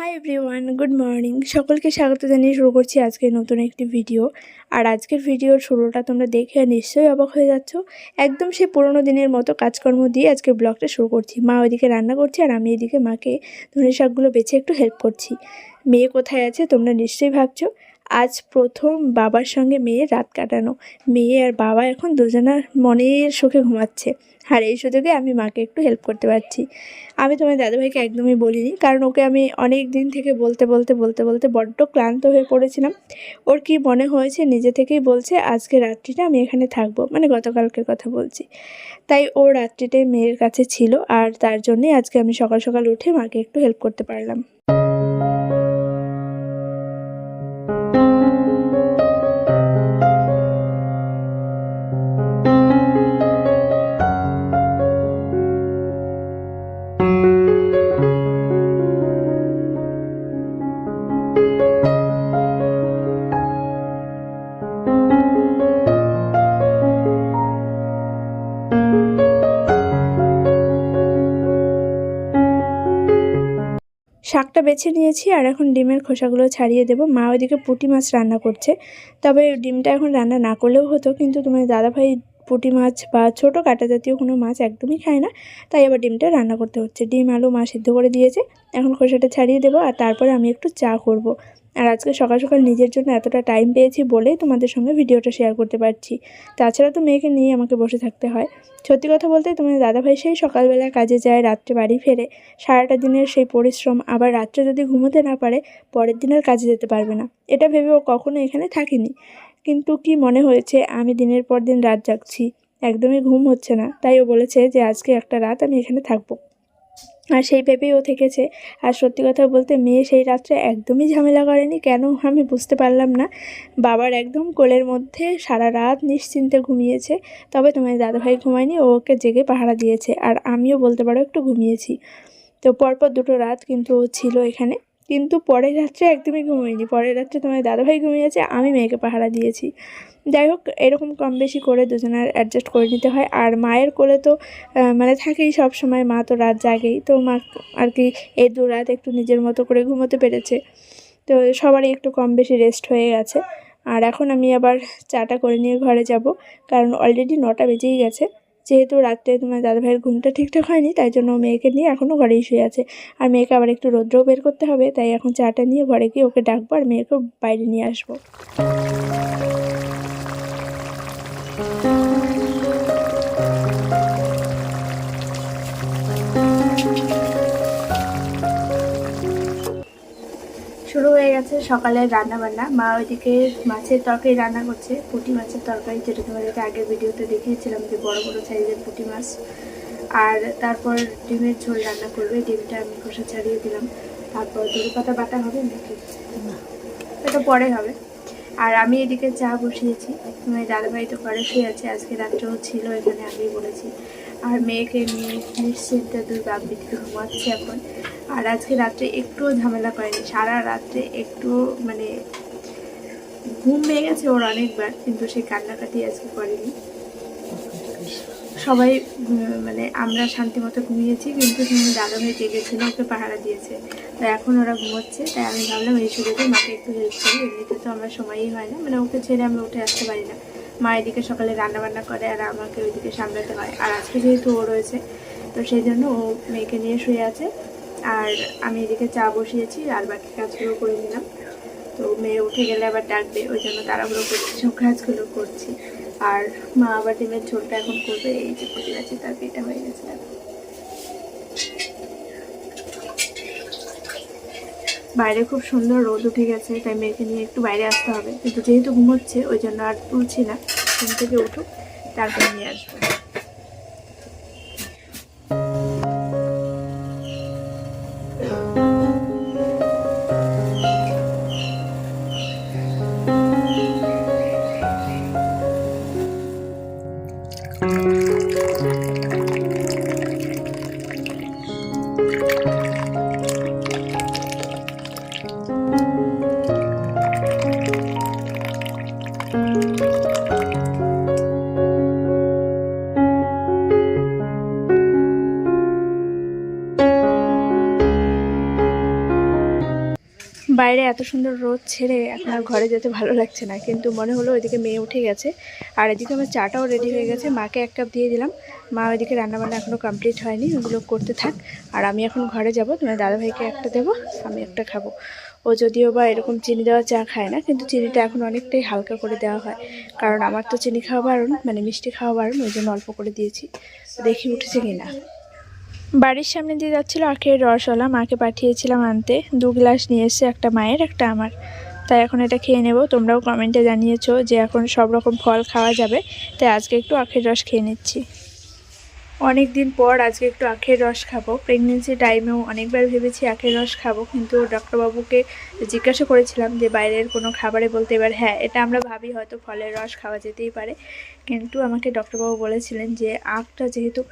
Hi everyone good morning সকলকে স্বাগত জানিয়ে শুরু করছি আজকে নতুন একটি ভিডিও আর আজকের ভিডিওর শুরুটা তোমরা দেখে নিশ্চয়ই অবাক হয়ে যাচ্ছ। একদম সেই পুরোনো দিনের মতো কাজকর্ম দিয়ে আজকে ব্লগটা শুরু করছি। মা ওইদিকে রান্না করছি আর আমি এদিকে মাকে ধনে শাকগুলো বেছে একটু হেল্প করছি। মেয়ে কোথায় আছে তোমরা নিশ্চয়ই ভাবছ। আজ প্রথম বাবার সঙ্গে মেয়ে রাত কাটানো। মেয়ে আর বাবা এখন দুজনার মনের সুখে ঘুমাচ্ছে। আর এই সুযোগে আমি মাকে একটু হেল্প করতে পারছি। আমি তোমার দাদাভাইকে একদমই বলিনি, কারণ ওকে আমি অনেক দিন থেকে বলতে বলতে বলতে বলতে বড্ড ক্লান্ত হয়ে পড়েছিলাম। ওর কি মনে হয়েছে নিজে থেকেই বলছে, আজকে রাত্রিটা আমি এখানে থাকব। মানে গতকালকের কথা বলছি। তাই ও রাত্রিটাই মেয়ের কাছে ছিল, আর তার জন্যই আজকে আমি সকাল সকাল উঠে মাকে একটু হেল্প করতে পারলাম। শাকটা বেছে নিয়েছি আর এখন ডিমের খোসাগুলো ছাড়িয়ে দেবো। মা ওইদিকে পুঁটি মাছ রান্না করছে। তবে ডিমটা এখন রান্না না করলেও হতো, কিন্তু তোমার দাদাভাই পুঁটি মাছ বা ছোটো কাটা জাতীয় কোনো মাছ একদমই খায় না। তাই আবার ডিমটা রান্না করতে হচ্ছে। ডিম, আলু, মা সিদ্ধ করে দিয়েছে। এখন খোসাটা ছাড়িয়ে দেবো আর তারপরে আমি একটু চা করব। আর আজকে সকাল সকাল নিজের জন্য এতটা টাইম পেয়েছি বলেই তোমাদের সঙ্গে ভিডিওটা শেয়ার করতে পারছি। তাছাড়া তো মেয়েকে নিয়ে আমাকে বসে থাকতে হয়। সত্যি কথা বলতে তোমার দাদাভাই সেই সকালবেলা কাজে যায়, রাত্রে বাড়ি ফেরে। সারাটা দিনের সেই পরিশ্রম, আবার রাত্রে যদি ঘুমোতে না পারে, পরের দিন আর কাজে যেতে পারবে না। এটা ভেবে ও কখনো এখানে থাকেনি। কিন্তু কি মনে হয়েছে, আমি দিনের পর দিন রাত জাগছি। একদমই ঘুম হচ্ছে না। তাই ও বলেছে যে, আজকে একটা রাত আমি এখানে থাকব। আর সেই ভেবেই ও থেকেছে। আর সত্যি কথা বলতে মেয়ে সেই রাত্রে একদমই ঝামেলা করেনি। কেন আমি বুঝতে পারলাম না। বাবার একদম কোলের মধ্যে সারা রাত নিশ্চিন্তে ঘুমিয়েছে। তবে তোমার দাদাভাই ঘুমায়নি, ও ওকে জেগে পাহারা দিয়েছে। আর আমিও বলতে পারো একটু ঘুমিয়েছি। তো পরপর দুটো রাত কিন্তু ও ছিল এখানে। কিন্তু পরের রাত্রে একদমই ঘুমোয়নি। পরের রাত্রে তোমার দাদাভাই ঘুমিয়েছে আমি মেয়েকে পাহারা দিয়েছি। যাই হোক, এরকম কম বেশি করে দুজনের অ্যাডজাস্ট করে নিতে হয়। আর মায়ের কোলে তো মানে থাকেই সব সময় মা তো রাত জাগেই। তো মা আর কি, এই দু রাত একটু নিজের মতো করে ঘুমোতে পেরেছে। তো সবারই একটু কম বেশি রেস্ট হয়ে গেছে। আর এখন আমি আবার চাটা করে নিয়ে ঘরে যাব, কারণ অলরেডি নটা বেজেই গেছে। যেহেতু রাত্রে তোমার দাদা ভাইয়ের ঘুমটা ঠিকঠাক হয়নি, তাই জন্য মেয়েকে নিয়ে এখনও ঘরেই শুয়ে আছে। আর মেয়েকে আবার একটু রৌদ্রও বের করতে হবে, তাই এখন চাটা নিয়ে ঘরে গিয়ে ওকে ডাকবো আর মেয়েকেও বাইরে নিয়ে আসব। শুরু হয়ে গেছে সকালের রান্না বান্না মা ওইদিকে মাছের তরকারি রান্না করছে পুঁটি মাছের তরকারি যেটা তোমাদেরকে আগের ভিডিওতে দেখিয়েছিলাম যে বড় বড় সাইজের পুঁটি মাছ। আর তারপর ডিমের ঝোল রান্না করবে ডিমটা আমি খোসা ছাড়িয়ে দিলাম। তারপর ধরে পাতা বাটা হবে নাকি? এটা পরে হবে। আর আমি এদিকে চা বসিয়েছি। তোমার দাদাভাই তো ঘরে শুয়ে আছে আজকে রাত্রেও ছিল এখানে আমি বলেছি। আর মেয়েকে নিয়ে নিশ্চিন্তে দুই বাপ বিটিকে ঘুমাচ্ছে এখন। আর আজকে রাত্রে একটুও ঝামেলা করেনি। সারা রাত্রে একটু মানে ঘুম পেয়ে গেছে ওর অনেকবার, কিন্তু সে কান্নাকাটি আজকে করেনি। সবাই মানে আমরা শান্তি মতো ঘুমিয়েছি, কিন্তু তুমি দাদা ভাই জেগেছিল, ওকে পাহারা দিয়েছে। তো এখন ওরা ঘুমোচ্ছে, তাই আমি ভাবলাম এই সুযোগে মাকে একটু হেল্প করি, এমনিতে তো আমার সময়ই হয় না। মানে ওকে ছেড়ে আমি উঠে আসতে পারি না। মা এদিকে সকালে রান্নাবান্না করে আর আমাকে ওইদিকে সামলাতে হয়। আর আজকে যেহেতু ও রয়েছে, তো সেই জন্য ও মেয়েকে নিয়ে শুয়ে আছে। আর আমি এদিকে চা বসিয়েছি আর বাকি কাজগুলো করে নিলাম। তো মেয়ে উঠে গেলে আবার ডাকবে, ওই জন্য তাড়াহুড়ো করছি, সব কাজগুলো করছি। আর মা আবার ডিমের ঝোলটা এখন করবে, এই যে পুঁটি আছে তার এটা হয়ে গেছে বাইরে খুব সুন্দর রোদ উঠে গেছে, তাই মেয়েকে নিয়ে একটু বাইরে আসতে হবে। কিন্তু যেহেতু ঘুমোচ্ছে, ওই জন্য আর তুলছি না, ঘুম থেকে উঠুক, তারপরে নিয়ে আসব। বাইরে এত সুন্দর রোদ ছেড়ে এখন আর ঘরে যেতে ভালো লাগছে না। কিন্তু মনে হলো ওইদিকে মেয়ে উঠে গেছে। আর এদিকে আমার চাটাও রেডি হয়ে গেছে। মাকে এক কাপ দিয়ে দিলাম। মা ওইদিকে রান্নাবান্না এখনও কমপ্লিট হয়নি। ওগুলো করতে থাক। আর আমি এখন ঘরে যাব। তোমার দাদাভাইকে একটা দেবো, আমি একটা খাব। ও যদিও বা এরকম চিনি দেওয়া চা খায় না, কিন্তু চিনিটা এখন অনেকটাই হালকা করে দেওয়া হয়। কারণ আমার তো চিনি খাওয়া বারণ মানে মিষ্টি খাওয়া বারণ ওই জন্য অল্প করে দিয়েছি। দেখি উঠেছে কিনা। বাড়ির সামনে দিয়ে যাচ্ছিল আখের রসওয়ালা। মাকে পাঠিয়েছিলাম আনতে। দু গ্লাস নিয়ে এসে একটা মায়ের, একটা আমার। তাই এখন এটা খেয়ে নেব। তোমরাও কমেন্টে জানিয়েছো যে এখন সব রকম ফল খাওয়া যাবে। তাই আজকে একটু আখের রস খেয়ে নিচ্ছি। অনেক দিন পর আজকে একটু আখের রস খাব। প্রেগনেন্সি টাইমেও অনেকবার ভেবেছি আখের রস খাব। কিন্তু ডক্টরবাবুকে জিজ্ঞাসা করেছিলাম যে বাইরের কোনো খাবারে বলতে এবার হ্যাঁ এটা আমরা ভাবি হয়তো ফলের রস খাওয়া যেতেই পারে। কিন্তু আমাকে ডক্টরবাবু বলেছিলেন যে আখটা যেহেতু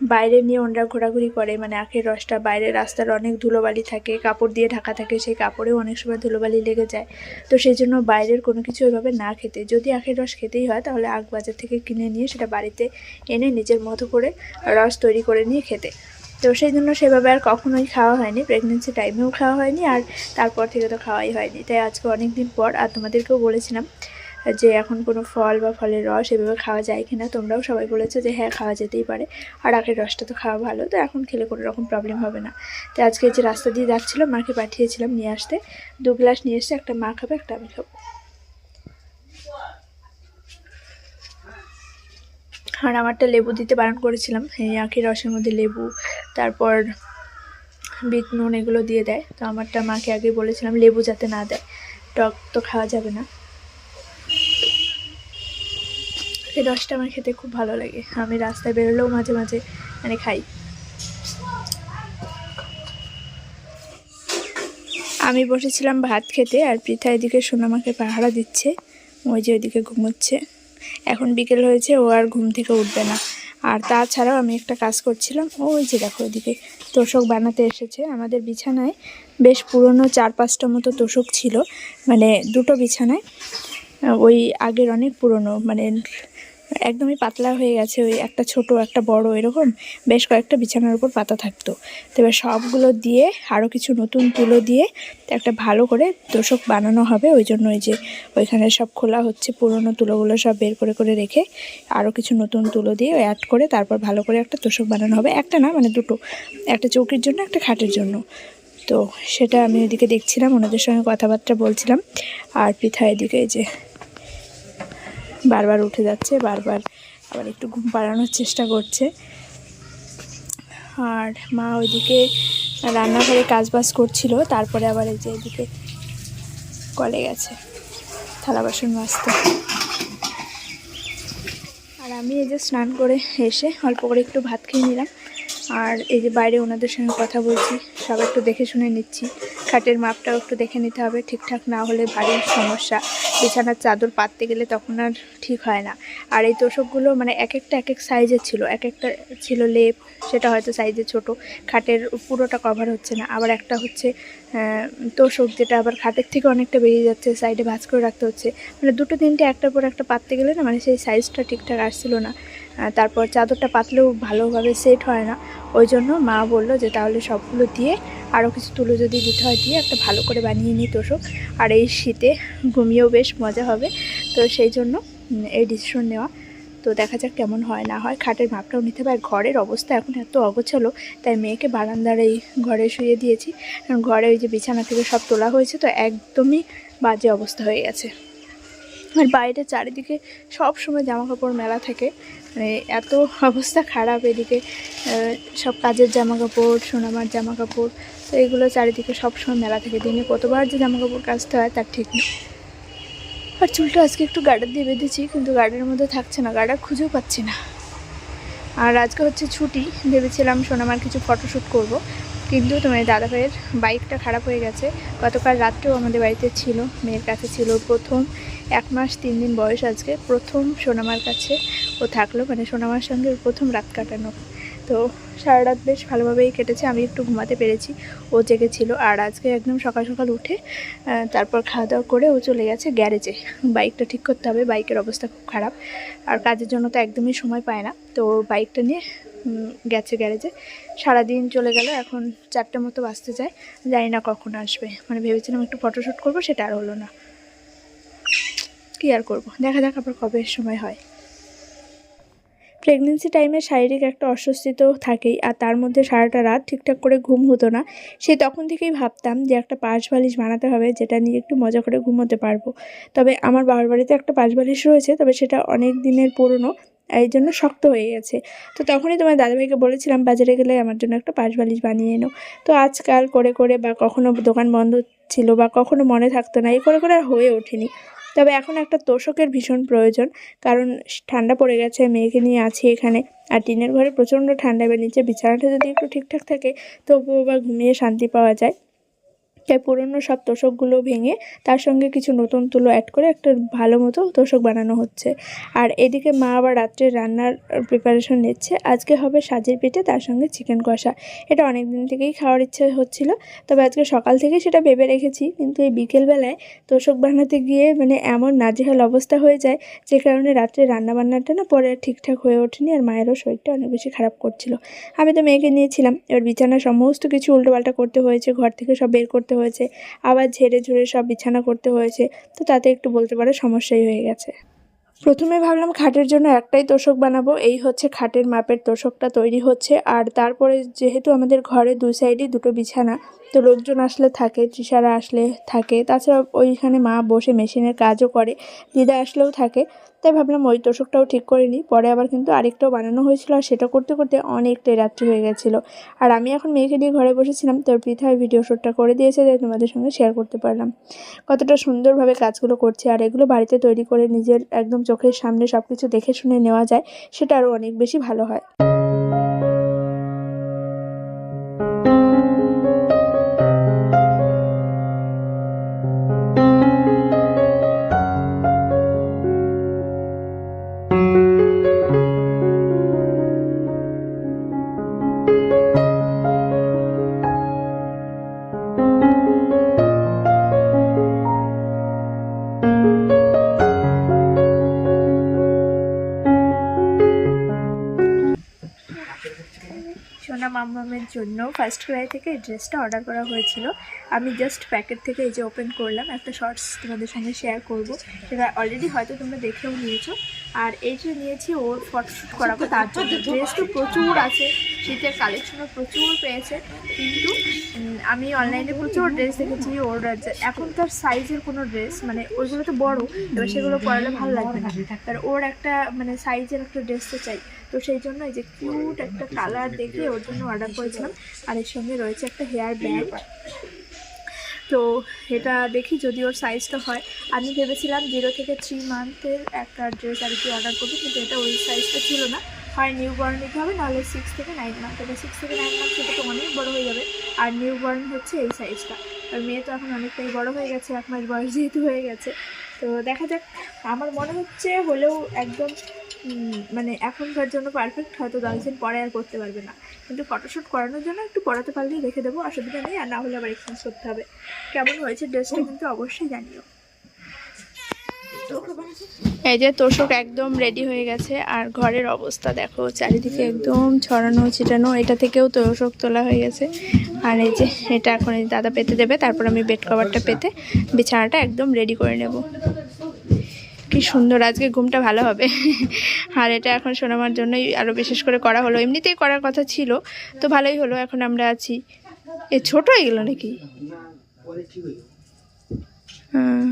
বাইরে নিয়ে ওনারা ঘোরাঘুরি করে মানে আখের রসটা, বাইরে রাস্তার অনেক ধুলোবালি থাকে, কাপড় দিয়ে ঢাকা থাকে, সেই কাপড়েও অনেক সময় ধুলোবালি লেগে যায়। তো সেই জন্য বাইরের কোনো কিছু ওইভাবে না খেতে। যদি আখের রস খেতেই হয়, তাহলে আখ বাজার থেকে কিনে নিয়ে সেটা বাড়িতে এনে নিজের মতো করে রস তৈরি করে নিয়ে খেতে। তো সেই জন্য সেভাবে আর কখনোই খাওয়া হয়নি। প্রেগনেন্সি টাইমেও খাওয়া হয়নি, আর তারপর থেকে তো খাওয়াই হয়নি। তাই আজকে অনেক দিন পর, আর তোমাদেরকেও বলেছিলাম যে এখন কোনো ফল বা ফলের রস এভাবে খাওয়া যায় কিনা তোমরাও সবাই বলেছ যে হ্যাঁ খাওয়া যেতেই পারে। আর আখের রসটা তো খাওয়া ভালো, তো এখন খেলে কোনো রকম প্রবলেম হবে না। তো আজকে যে রাস্তা দিয়ে যাচ্ছিল, মাকে পাঠিয়েছিলাম নিয়ে আসতে। দু গ্লাস নিয়ে এসে একটা মা খাবে, একটা আমি খাব। আর আমারটা লেবু দিতে বারণ করেছিলাম এই আখের রসের মধ্যে লেবু, তারপর বিট নুন এগুলো দিয়ে দেয়। তো আমারটা মাকে আগে বলেছিলাম লেবু যাতে না দেয়, টক তো খাওয়া যাবে না। এই রসটা আমার খেতে খুব ভালো লাগে। আমি রাস্তায় বেরোলেও মাঝে মাঝে মানে খাই। আমি বসেছিলাম ভাত খেতে আর পৃথা এদিকে সোনামাকে পাহারা দিচ্ছে, ওই যে ওইদিকে ঘুমোচ্ছে। এখন বিকেল হয়েছে, ও আর ঘুম থেকে উঠবে না। আর তাছাড়াও আমি একটা কাজ করছিলাম, ওই যে দেখো ওইদিকে তোষক বানাতে এসেছে। আমাদের বিছানায় বেশ পুরনো চার পাঁচটা মতো তোষক ছিল মানে দুটো বিছানায়, ওই আগের অনেক পুরনো মানে একদমই পাতলা হয়ে গেছে ওই একটা ছোট, একটা বড় এরকম। বেশ কয়েকটা বিছানার উপর পাতা থাকতো। তো এবার সবগুলো দিয়ে আরও কিছু নতুন তুলো দিয়ে একটা ভালো করে তোষক বানানো হবে। ওই জন্য ওই যে ওইখানে সব খোলা হচ্ছে, পুরনো তুলোগুলো সব বের করে করে রেখে আরও কিছু নতুন তুলো দিয়ে অ্যাড করে তারপর ভালো করে একটা তোষক বানানো হবে। একটা না মানে দুটো। একটা চৌকির জন্য, একটা খাটের জন্য। তো সেটা আমি ওইদিকে দেখছিলাম, ওনাদের সঙ্গে কথাবার্তা বলছিলাম। আর পৃথা এদিকে যে বারবার উঠে যাচ্ছে, বারবার আবার একটু ঘুম পাড়ানোর চেষ্টা করছে। আর মা ওইদিকে রান্নাঘরে কাজ বাজ করছিল, তারপরে আবার এই যে এদিকে কলে গেছে, থালা বাসন মাজতে। আর আমি এই যে স্নান করে এসে অল্প করে একটু ভাত খেয়ে নিলাম। আর এই যে বাইরে ওনাদের সঙ্গে কথা বলছি, সব একটু দেখে শুনে নিচ্ছি। খাটের মাপটাও একটু দেখে নিতে হবে, ঠিকঠাক না হলে বাড়ির সমস্যা। বিছানার চাদর পাততে গেলে তখন আর ঠিক হয় না। আর এই তোষকগুলো মানে এক একটা এক এক সাইজের ছিল। এক একটা ছিল লেপ, সেটা হয়তো সাইজে ছোট। খাটের পুরোটা কভার হচ্ছে না। আবার একটা হচ্ছে আহ, তোষক যেটা আবার খাটের থেকে অনেকটা বেরিয়ে যাচ্ছে সাইডে ভাঁজ করে রাখতে হচ্ছে। মানে দুটো তিনটে একটার পর একটা পাততে গেলে না মানে সেই সাইজটা ঠিকঠাক আসছিল না। তারপর চাদরটা পাতলেও ভালোভাবে সেট হয় না। ওই জন্য মা বলল যে তাহলে সবগুলো দিয়ে আরও কিছু তুলো যদি দিতে হয় দিয়ে একটা ভালো করে বানিয়ে নিই তোষক আর এই শীতে ঘুমিয়েও বেশ মজা হবে। তো সেই জন্য এই ডিসিশন নেওয়া। তো দেখা যাক কেমন হয়, না হয় খাটের মাপটাও নিতে হবে। ঘরের অবস্থা এখন এত অগোছালো, তাই মেয়েকে বারান্দার এই ঘরে শুয়ে দিয়েছি। কারণ ঘরে ওই যে বিছানা থেকে সব তোলা হয়েছে, তো একদমই বাজে অবস্থা হয়ে গেছে। আর বাইরে চারিদিকে সব সময় জামা কাপড় মেলা থাকে। মানে এত অবস্থা খারাপ এদিকে। সব কাজের জামা কাপড় সোনামার জামা কাপড় তো এগুলো চারিদিকে সব সময় মেলা থাকে। দিনে কতবার যে জামা কাপড় কাচতে হয়, তার ঠিক নেই। আর চুলটা আজকে একটু গার্ডার দিয়ে বেঁধেছি, কিন্তু গার্ডারের মধ্যে থাকছে না, গার্ডার খুঁজেও পাচ্ছি না। আর আজকে হচ্ছে ছুটি, ভেবেছিলাম সোনামার কিছু ফটোশ্যুট করব, কিন্তু তোমার দাদা ভাইয়ের বাইকটা খারাপ হয়ে গেছে। গতকাল রাত্রেও আমাদের বাড়িতে ছিল, মেয়ের কাছে ছিল প্রথম এক মাস তিন দিন বয়স আজকে, প্রথম সোনামার কাছে ও থাকল মানে সোনামার সঙ্গে প্রথম রাত কাটানো। তো সারা রাত বেশ ভালোভাবেই কেটেছে, আমি একটু ঘুমাতে পেরেছি। ও জেগেছিল আর আজকে একদম সকাল সকাল উঠে তারপর খাওয়া দাওয়া করে ও চলে গেছে গ্যারেজে। বাইকটা ঠিক করতে হবে, বাইকের অবস্থা খুব খারাপ। আর কাজের জন্য তো একদমই সময় পায় না। তো বাইকটা নিয়ে গেছে গ্যারেজে। সারাদিন চলে গেল, এখন চারটে মতো বাজতে যায়। জানি না কখন আসবে। মানে ভেবেছিলাম একটু ফটোশ্যুট করব, সেটা আর হলো না। কী আর করব? দেখা যাক আবার কবে সময় হয়। প্রেগনেন্সি টাইমে শারীরিক একটা অস্বস্তি তো থাকেই, আর তার মধ্যে সারাটা রাত ঠিকঠাক করে ঘুম হতো না। সে তখন থেকেই ভাবতাম যে একটা পাশ বালিশ বানাতে হবে, যেটা নিয়ে একটু মজা করে ঘুমোতে পারব। তবে আমার বাবার বাড়িতে একটা পাশ বালিশ রয়েছে, তবে সেটা অনেক দিনের পুরনো, এই জন্য শক্ত হয়ে গেছে। তো তখনই তোমার দাদাভাইকে বলেছিলাম, বাজারে গেলে আমার জন্য একটা পাশ বালিশ বানিয়ে এনো। তো আজকাল করে করে বা কখনো দোকান বন্ধ ছিল বা কখনো মনে থাকতো না, এই করে করে হয়ে ওঠেনি। তবে এখন একটা তোষকের ভীষণ প্রয়োজন। কারণ ঠান্ডা পড়ে গেছে, মেয়েকে নিয়ে আছি এখানে। আর টিনের ঘরে প্রচণ্ড ঠান্ডা, এবার নিচে বিছানাটা যদি একটু ঠিকঠাক থাকে, তবুও বা ঘুমিয়ে শান্তি পাওয়া যায়। তাই পুরনো সব তোষকগুলো ভেঙে তার সঙ্গে কিছু নতুন তুলো অ্যাড করে একটা ভালো মতো তোষক বানানো হচ্ছে। আর এদিকে মা আবার রাত্রে রান্নার প্রিপারেশন নিচ্ছে। আজকে হবে সাজের পিঠে তার সঙ্গে চিকেন কষা। এটা অনেক দিন থেকেই খাওয়ার ইচ্ছে হচ্ছিল, তবে আজকে সকাল থেকে সেটা ভেবে রেখেছি। কিন্তু এই বিকেলবেলায় তোষক বানাতে গিয়ে মানে এমন নাজেহাল অবস্থা হয়ে যায়, যে কারণে রাত্রে রান্না বান্নাটা না পরে ঠিকঠাক হয়ে ওঠেনি আর মায়েরও শরীরটা অনেক বেশি খারাপ করছিল। আমি তো মেয়েকে নিয়েছিলাম, এবার বিছানা সমস্ত কিছু উল্টোপাল্টা করতে হয়েছে, ঘর থেকে সব বের করতে হয়েছে। আবার ঝেড়ে ঝুড়ে সব বিছানা করতে হয়েছে। তো তাতে একটু বলতে পারো সমস্যাই হয়ে গেছে। প্রথমে ভাবলাম খাটের জন্য একটাই তোষক বানাবো। এই হচ্ছে খাটের মাপের তোষকটা তৈরি হচ্ছে। আর তারপরে যেহেতু আমাদের ঘরে দুই সাইডে দুটো বিছানা, তো লোকজন আসলে থাকে, তৃষারা আসলে থাকে। তাছাড়া ওইখানে মা বসে মেশিনের কাজও করে। দিদা আসলেও থাকে। তাই ভাবলাম ওই তোষকটাও ঠিক করে নিই। পরে আবার কিন্তু আরেকটাও বানানো হয়েছিল আর সেটা করতে করতে অনেকটাই রাত্রি হয়ে গেছিল। আর আমি এখন মেয়েকে নিয়ে ঘরে বসেছিলাম তোর পৃথায় ভিডিও শ্যুটটা করে দিয়েছে তাই তোমাদের সঙ্গে শেয়ার করতে পারলাম। কতটা সুন্দরভাবে কাজগুলো করছে আর এগুলো বাড়িতে তৈরি করে নিজের একদম চোখের সামনে সব কিছু দেখে শুনে নেওয়া যায়, সেটা আরও অনেক বেশি ভালো হয়। ফার্স্ট ক্রাই থেকে এই ড্রেসটা অর্ডার করা হয়েছিল। আমি জাস্ট প্যাকেট থেকে এই যে ওপেন করলাম, একটা শর্টস তোমাদের সঙ্গে শেয়ার করব। সেটা অলরেডি হয়তো তোমরা দেখেও নিয়েছো। আর এই যে নিয়েছি ওর ফটোশ্যুট করাবো তার জন্য। ড্রেস তো প্রচুর আছে, শীতের কালেকশনও প্রচুর পেয়েছে। কিন্তু আমি অনলাইনে প্রচুর ড্রেস দেখেছি, ওর যে- এখনকার সাইজের কোনো ড্রেস মানে ওইগুলো তো বড়, এবার সেগুলো পরালে ভালো লাগবে না। আর ওর একটা মানে সাইজের একটা ড্রেস তো চাই। তো সেই জন্য এই যে কিউট একটা কালার দেখে ওর জন্য অর্ডার করেছিলাম। আর এর সঙ্গে রয়েছে একটা হেয়ার ব্যান্ড তো এটা দেখি যদি ওর সাইজটা হয়। আমি ভেবেছিলাম জিরো থেকে থ্রি মান্থের একটা ড্রেস আর কি অর্ডার করব, কিন্তু এটা ওই সাইজটা ছিল না। হয় নিউ বর্ন নিতে হবে, নাহলে সিক্স থেকে নাইন মান্থ তবে সিক্স থেকে নাইন মান্থ সেটা তো অনেক বড়ো হয়ে যাবে। আর নিউ বর্ন হচ্ছে এই সাইজটা আর মেয়ে তো এখন অনেকটাই বড় হয়ে গেছে, এক মাস বয়স যেহেতু হয়ে গেছে। তো দেখা যাক, আমার মনে হচ্ছে হলেও একদম মানে এখনকার জন্য পারফেক্ট হয়তো দশ দিন পরে আর করতে পারবে না। কিন্তু ফটোশ্যুট করানোর জন্য একটু পড়াতে পারলেই রেখে দেবো, অসুবিধা নেই, আর না হলে আবার এক্সচেঞ্জ করতে হবে। কেমন হয়েছে ড্রেসটা কিন্তু অবশ্যই জানিও। এই যে তোষক একদম রেডি হয়ে গেছে, আর ঘরের অবস্থা দেখো, চারিদিকে একদম ছড়ানো, ছিটানো, এটা থেকেও তোষক তোলা হয়ে গেছে। আর এই যে এটা এখন দাদা পেতে দেবে, তারপর আমি বেড কভারটা পেতে বিছানাটা একদম রেডি করে নেব। কি সুন্দর, আজকে ঘুমটা ভালো হবে। আর এটা এখন শোনাবার জন্যই আরও বিশেষ করে করা হলো। এমনিতেই করার কথা ছিল, তো ভালোই হলো, এখন আমরা আছি। এ ছোট হয়ে গেলো নাকি? হ্যাঁ।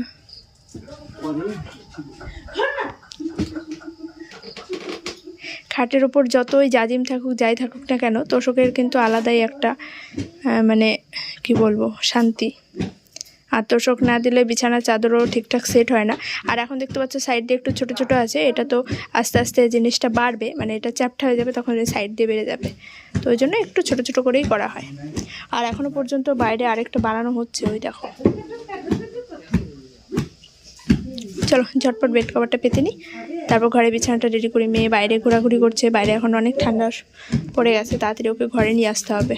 খাটের ওপর যতই জাজিম থাকুক, যাই থাকুক না কেন, তোষকের কিন্তু আলাদাই একটা মানে কি বলব, শান্তি। আর তোষক না দিলে বিছানার চাদরও ঠিকঠাক সেট হয় না। আর এখন দেখতে পাচ্ছ সাইড দিয়ে একটু ছোট ছোট আছে, এটা তো আস্তে আস্তে জিনিসটা বাড়বে মানে এটা চ্যাপটা হয়ে যাবে তখন সাইড দিয়ে বেড়ে যাবে। তো ওই জন্য একটু ছোট ছোট করেই করা হয়। আর এখনও পর্যন্ত বাইরে আরেকটা বানানো হচ্ছে, ওই দেখো। চলো, ঝটপট বেড কভারটা পেতে নিই তারপর ঘরে বিছানাটা রেডি করি মেয়ে বাইরে ঘোরাঘুরি করছে, বাইরে এখন অনেক ঠান্ডা পড়ে গেছে, তাড়াতাড়ি ওকে ঘরে নিয়ে আসতে হবে।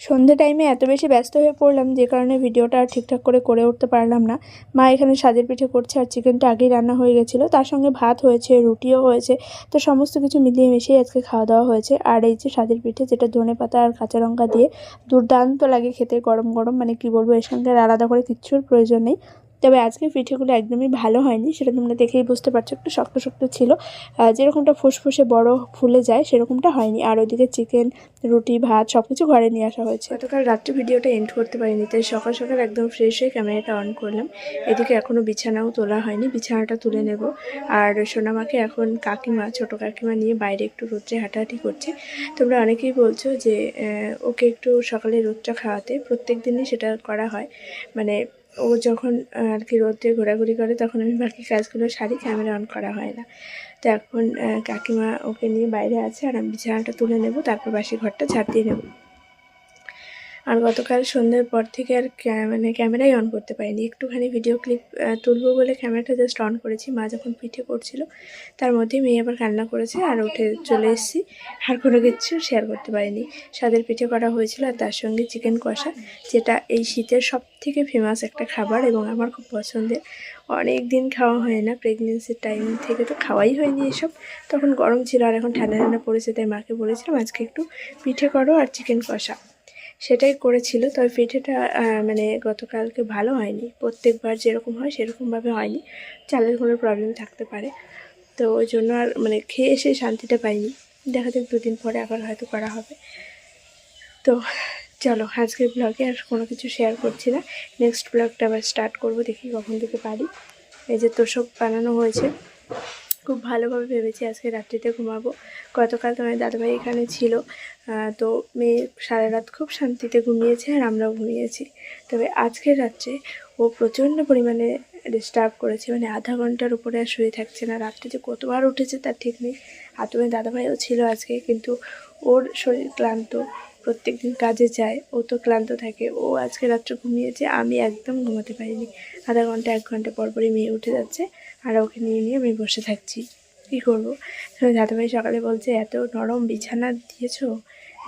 সন্ধে টাইমে এত বেশি ব্যস্ত হয়ে পড়লাম যে কারণে ভিডিওটা আর ঠিকঠাক করে করে উঠতে পারলাম না। মা এখানে সাজের পিঠে করছে আর চিকেনটা আগেই রান্না হয়ে গেছিল। তার সঙ্গে ভাত হয়েছে, রুটিও হয়েছে, তো সমস্ত কিছু মিলিয়ে মিশিয়ে আজকে খাওয়া দাওয়া হয়েছে। আর এই যে সাজের পিঠে যেটা ধনে পাতা আর কাঁচা লঙ্কা দিয়ে দুর্দান্ত লাগে খেতে গরম গরম মানে কি বলব, এর সঙ্গে আর আলাদা করে কিচ্ছুর প্রয়োজন নেই। তবে আজকে পিঠেগুলো একদমই ভালো হয়নি, সেটা তোমরা দেখেই বুঝতে পারছ, একটু শক্ত শক্ত ছিল। যেরকমটা ফুসফুসে বড় ফুলে যায়, সেরকমটা হয়নি। আর ওইদিকে চিকেন, রুটি, ভাত সব কিছু ঘরে নিয়ে আসা হয়েছে। গতকাল রাত্রে ভিডিওটা এন্ড করতে পারিনি, তাই সকাল সকাল একদম ফ্রেশ হয়ে ক্যামেরাটা অন করলাম। এদিকে এখনও বিছানাও তোলা হয়নি, বিছানাটা তুলে নেব। আর সোনামাকে এখন কাকিমা, ছোট কাকিমা নিয়ে বাইরে একটু রোদ্রে হাঁটাহাঁটি করছে। তোমরা অনেকেই বলছো যে ওকে একটু সকালে রোদটা খাওয়াতে, প্রত্যেক দিনই সেটা করা হয়। মানে ও যখন আর কি রোদে ঘোরাঘুরি করে, তখন আমি বাকি কাজগুলো সারি ক্যামেরা অন করা হয় না। তো এখন কাকিমা ওকে নিয়ে বাইরে আছে, আর আমি বিছানাটা তুলে নেব, তারপর বাসি ঘরটা ঝাড় দিয়ে নেব। আর গতকাল সন্ধ্যের পর থেকে আর মানে ক্যামেরাই অন করতে পারিনি। একটুখানি ভিডিও ক্লিপ তুলবো বলে ক্যামেরাটা জাস্ট অন করেছি। মা যখন পিঠে করছিল, তার মধ্যেই মেয়ে আবার কান্না করেছে আর উঠে চলে এসেছি। আর কোনো কিছু শেয়ার করতে পারিনি। স্বাদের পিঠে করা হয়েছিল আর তার সঙ্গে চিকেন কষা, যেটা এই শীতের সব থেকে ফেমাস একটা খাবার এবং আমার খুব পছন্দের। অনেক দিন খাওয়া হয় না প্রেগনেন্সির টাইম থেকে তো খাওয়াই হয়নি এসব। তখন গরম ছিল আর এখন ঠান্ডা ঠান্ডা পড়েছে, তাই মাকে বলেছিলাম আজকে একটু পিঠে করো আর চিকেন কষা। সেটাই করেছিল। তবে পিঠেটা মানে গতকালকে ভালো হয়নি। প্রত্যেকবার যেরকম হয় সেরকমভাবে হয়নি। চালের কোনো প্রবলেম থাকতে পারে। তো ওই জন্য আর মানে খেয়ে এসে শান্তিটা পাইনি। দেখা যাক দুদিন পরে আবার হয়তো করা হবে। তো চলো, আজকের ব্লগে আর কোনো কিছু শেয়ার করছি না। নেক্সট ব্লগটা আবার স্টার্ট করব, দেখি কখন থেকে পারি। এই যে তোষক বানানো হয়েছে। খুব ভালোভাবে ভেবেছি আজকে রাত্রিতে ঘুমাবো। গতকাল তোমার দাদাভাই এখানে ছিল। তো মেয়ে সারা রাত খুব শান্তিতে ঘুমিয়েছে আর আমরাও ঘুমিয়েছি। তবে আজকের রাত্রে ও প্রচণ্ড পরিমাণে ডিস্টার্ব করেছে। মানে আধা ঘণ্টার উপরে আর শুয়ে থাকছে না। রাত্রে যে কতবার উঠেছে তার ঠিক নেই। আর তোমার দাদাভাইও ছিল আজকে, কিন্তু ওর শরীর ক্লান্ত। প্রত্যেক দিন কাজে যায়, ও তো ক্লান্ত থাকে, ও আজকে রাত্রে ঘুমিয়েছে, আমি একদম ঘুমাতে পারিনি। আধা ঘণ্টা, এক ঘণ্টা পরপরই মেয়ে উঠে যাচ্ছে, আর ওকে নিয়ে নিয়ে আমি বসে থাকছি। কী করব? দাদাভাই সকালে বলছে, এত নরম বিছানা দিয়েছ?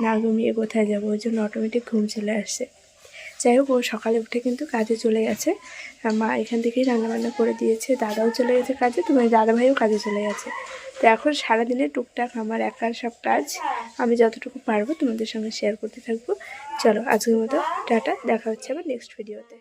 না, ঘুমিয়ে কোথায় যাব? ওই জন্য অটোমেটিক ঘুম চলে আসছে। যাই হোক, ও সকালে উঠে কিন্তু কাজে চলে গেছে। মা এখান থেকেই রান্নাবান্না করে দিয়েছে। দাদাও চলে গেছে কাজে তো মানে দাদাভাইও কাজে চলে গেছে। তো এখন সারাদিনে টুকটাক আমার একার সব কাজ আমি যতটুকু পারব তোমাদের সঙ্গে শেয়ার করতে থাকব। চলো, আজকের মতো টাটা, দেখা হচ্ছে আবার নেক্সট ভিডিওতে